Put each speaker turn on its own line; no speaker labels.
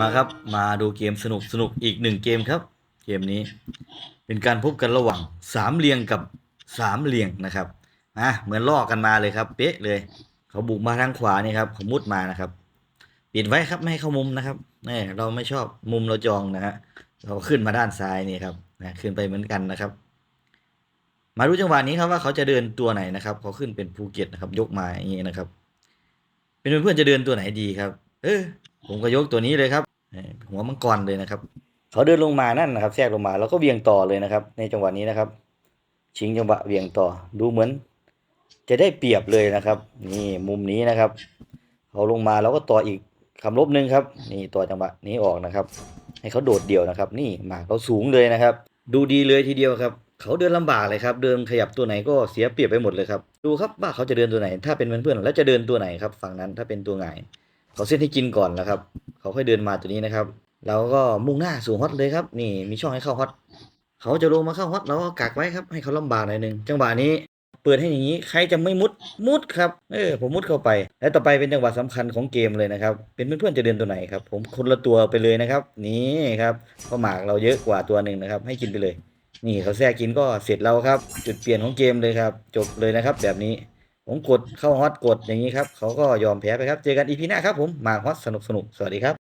มาครับมาดูเกมสนุกสนุกอีกหนึ่งเกมครับ เกมนี้ เป็นการพบกันระหว่างสามเหลี่ยงกับสามเหลี่ยงนะครับอะเหมือนล่อกันมาเลยครับ เป๊ะเลย เขาบุกมาทางขวานี่ครับเขามุดมานะครับปิดไว้ครับไม่ให้เข้ามุมนะครับนี่เราไม่ชอบมุมเราจองนะฮะเราขึ้นมาด้านซ้ายนี่ครับนะขึ้นไปเหมือนกันนะครับ มาดูจังหวะนี้ครับว่าเขาจะเดินตัวไหนนะครับเขาขึ้นเป็นภูเก็ตนะครับ ยกมาอย่างนี้นะครับ เป็นเพื่อนจะเดินตัวไหนดีครับ เออ ผมก็ยกตัวนี้เลยครับ หัวมังกรเลยนะครับ เขาเดินลงมานั่นนะครับ แทรกลงมาแล้วก็เวียงต่อเลยนะครับ ในจังหวะนี้นะครับ ชิงจังหวะเวียงต่อ ดูเหมือน จะได้เปรียบเลยนะครับ นี่มุมนี้นะครับเขาลงมาแล้วก็ต่ออีกคำลบหนึ่งครับ นี่ต่อจังหวะนี้ออกนะครับ ให้เขาโดดเดี่ยวนะครับ นี่หมากเขาสูงเลยนะครับ ดูดีเลยทีเดียวครับเขาเดินลำบากเลยครับ เดินขยับตัวไหนก็เสียเปรียบไปหมดเลยครับ ดูครับว่าเขาจะเดินตัวไหน ถ้าเป็นเพื่อนๆแล้วจะเดินตัวไหนครับฝั่งนั้นถ้าเป็นตัวไงายเขาเส้นให้กินก่อนแล้วครับ เขาค่อยเดินมาตัวนี้นะครับแล้วก็มุ่งหน้าสู่ฮอตเลยครับ นี่มีช่องให้เข้าฮอต เขาจะลงมาเข้าฮอตเราก็กักไว้ครับ ให้เขาลำบากหน่อยนึง จังหวะนี้เปิดให้อย่างนี้ใครจะไม่มุดมุดครับ เออผมมุดเข้าไป และต่อไปเป็นจังหวะสำคัญของเกมเลยนะครับ เป็นเพื่อนๆจะเดินตัวไหนครับ ผมคนละตัวไปเลยนะครับ นี่ครับเพราะหมากเราเยอะกว่าตัวหนึ่งนะครับ ให้กินไปเลย นี่เขาแทรกกินก็เสร็จแล้วครับ จุดเปลี่ยนของเกมเลยครับ จบเลยนะครับ แบบนี้ ผมกดเข้าฮอตกดอย่างนี้ครับเขาก็ยอมแพ้ไปครับ เจอกันอีพีหน้าครับผมมาฮอตสนุกสนุกสวัสดีครับ